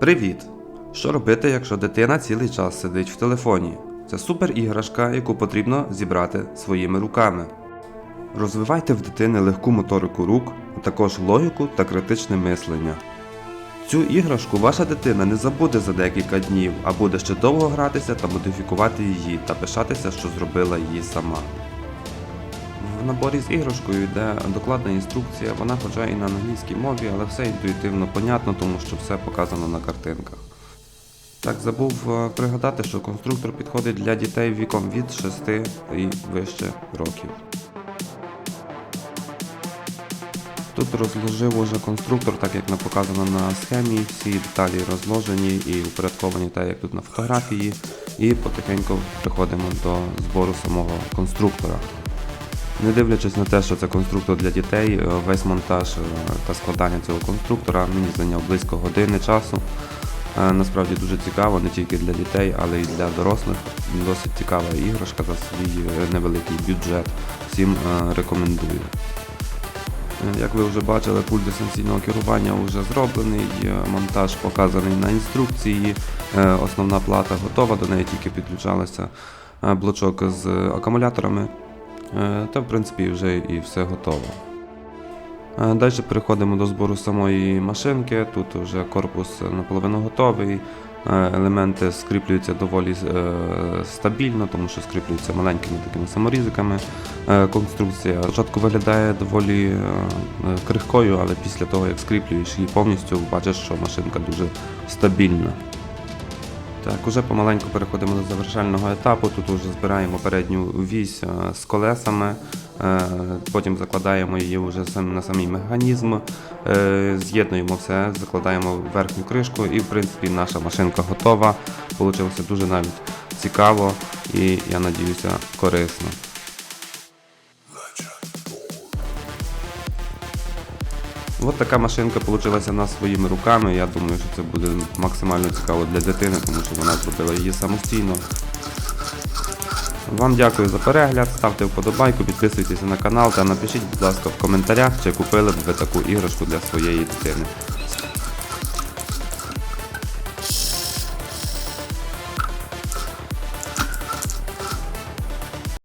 Привіт! Що робити, якщо дитина цілий час сидить в телефоні? Це супер іграшка, яку потрібно зібрати своїми руками. Розвивайте в дитини легку моторику рук, а також логіку та критичне мислення. Цю іграшку ваша дитина не забуде за декілька днів, а буде ще довго гратися та модифікувати її та пишатися, що зробила її сама. В наборі з іграшкою йде докладна інструкція, вона хоча і на англійській мові, але все інтуїтивно понятно, тому що все показано на картинках. Так, забув е, пригадати, що конструктор підходить для дітей віком від 6 і вище років. Тут розложив уже конструктор, так як не показано на схемі, всі деталі розложені і упорядковані так, як тут на фотографії, і потихеньку приходимо до збору самого конструктора. Не дивлячись на те, що це конструктор для дітей, е, весь монтаж е, та складання цього конструктора мені зайняв близько години часу. Е, Насправді дуже цікаво не тільки для дітей, але й для дорослих. Досить цікава іграшка за свій невеликий бюджет. Всім рекомендую. Як ви вже бачили, пульт дистанційного керування вже зроблений, монтаж показаний на інструкції, основна плата готова, до неї тільки підключалася блочок з акумуляторами. Е, Та в принципі вже і все готово. Далі переходимо до збору самої машинки. Тут вже корпус наполовину готовий. Е, Елементи скріплюються доволі е, стабільно, тому що скріплюються маленькими такими саморізиками. Е, Конструкція спочатку виглядає доволі е, е, крихкою, але після того, як скріплюєш її повністю, бачиш, що машинка дуже стабільна. Так, уже помаленьку переходимо до завершального етапу. Тут вже збираємо передню вісь е, з колесами, е, потім закладаємо її вже на самий механізм, е, з'єднуємо все, закладаємо верхню кришку і в принципі наша машинка готова. Получилося дуже навіть цікаво і я надіюся корисно. От така машинка вийшла нас своїми руками. Я думаю, що це буде максимально цікаво для дитини, тому що вона зробила її самостійно. Вам дякую за перегляд, ставте вподобайку, підписуйтесь на канал та напишіть, будь ласка, в коментарях, чи купили б ви таку іграшку для своєї дитини.